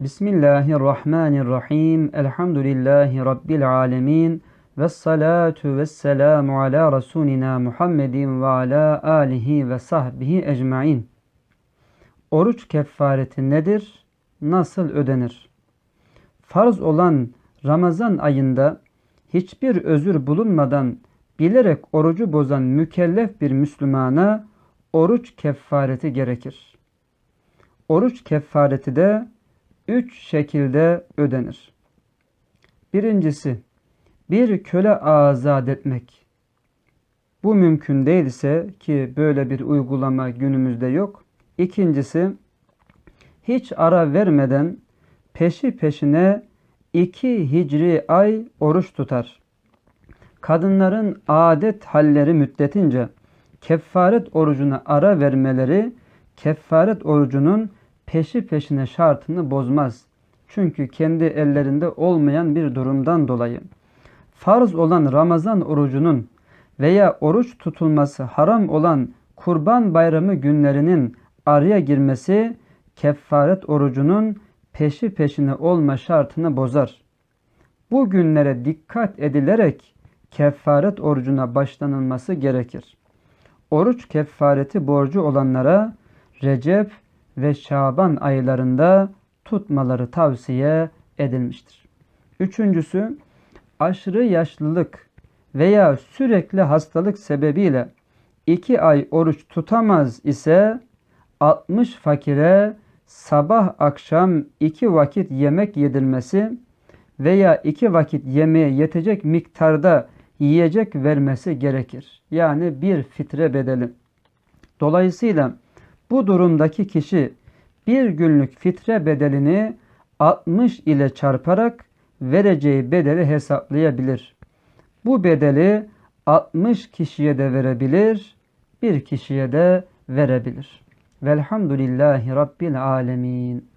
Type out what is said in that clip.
Bismillahirrahmanirrahim. Elhamdülillahi Rabbil alemin. Ve salatu ve selamu ala Resulina Muhammedin ve ala alihi ve sahbihi ecmain. Oruç kefareti nedir? Nasıl ödenir? Farz olan Ramazan ayında hiçbir özür bulunmadan bilerek orucu bozan mükellef bir Müslümana oruç kefareti gerekir. Oruç kefareti de üç şekilde ödenir. Birincisi, bir köle azat etmek. Bu mümkün değilse ki böyle bir uygulama günümüzde yok. İkincisi, hiç ara vermeden peşi peşine iki hicri ay oruç tutar. Kadınların adet halleri müddetince kefaret orucuna ara vermeleri kefaret orucunun peşi peşine şartını bozmaz. Çünkü kendi ellerinde olmayan bir durumdan dolayı. Farz olan Ramazan orucunun veya oruç tutulması haram olan Kurban Bayramı günlerinin araya girmesi kefaret orucunun peşi peşine olma şartını bozar. Bu günlere dikkat edilerek kefaret orucuna başlanılması gerekir. Oruç kefareti borcu olanlara Recep ve Şaban aylarında tutmaları tavsiye edilmiştir. Üçüncüsü aşırı yaşlılık veya sürekli hastalık sebebiyle iki ay oruç tutamaz ise 60 fakire sabah akşam iki vakit yemek yedirmesi veya iki vakit yemeğe yetecek miktarda yiyecek vermesi gerekir. Yani bir fitre bedeli. Dolayısıyla bu durumdaki kişi bir günlük fitre bedelini 60 ile çarparak vereceği bedeli hesaplayabilir. Bu bedeli 60 kişiye de verebilir, bir kişiye de verebilir. Velhamdülillahi Rabbil Alemin.